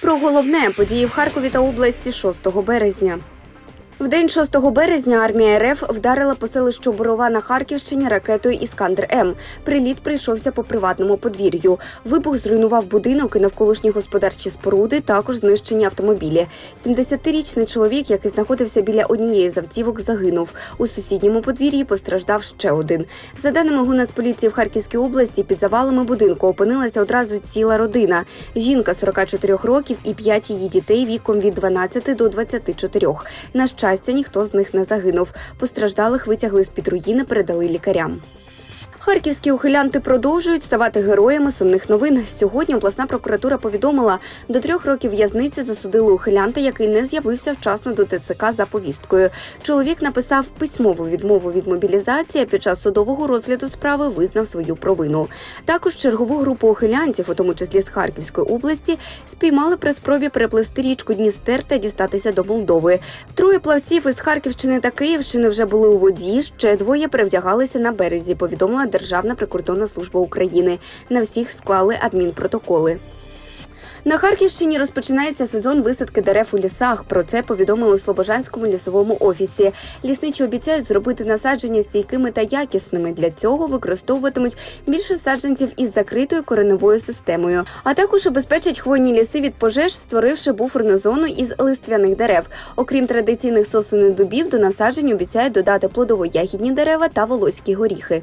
Про головне події в Харкові та області 6 березня. В день 6 березня армія РФ вдарила по селищу Борова на Харківщині ракетою Іскандер М. Приліт прийшовся по приватному подвір'ю. Вибух зруйнував будинок і навколишні господарчі споруди, також знищені автомобілі. 70-річний чоловік, який знаходився біля однієї з автівок, загинув. У сусідньому подвір'ї постраждав ще один. За даними Гунацполіції в Харківській області, під завалами будинку опинилася одразу ціла родина. Жінка 44 років і п'ять її дітей віком від 12 до 24. На ніхто з них не загинув. Постраждалих витягли з під руїни, передали лікарям. Харківські ухилянти продовжують ставати героями сумних новин. Сьогодні обласна прокуратура повідомила, до трьох років в'язниці засудили ухилянта, який не з'явився вчасно до ТЦК за повісткою. Чоловік написав письмову відмову від мобілізації. Під час судового розгляду справи визнав свою провину. Також чергову групу ухилянтів, у тому числі з Харківської області, спіймали при спробі переплисти річку Дністер та дістатися до Молдови. Троє плавців із Харківщини та Київщини вже були у воді. Ще двоє перевдягалися на березі. Повідомила Державна прикордонна служба України. На всіх склали адмінпротоколи. На Харківщині розпочинається сезон висадки дерев у лісах. Про це повідомили у Слобожанському лісовому офісі. Лісничі обіцяють зробити насадження стійкими та якісними. Для цього використовуватимуть більше саджанців із закритою кореневою системою, а також обезпечать хвойні ліси від пожеж, створивши буферну зону із листвяних дерев. Окрім традиційних сосен і дубів, до насаджень обіцяють додати плодово-ягідні дерева та волоські горіхи.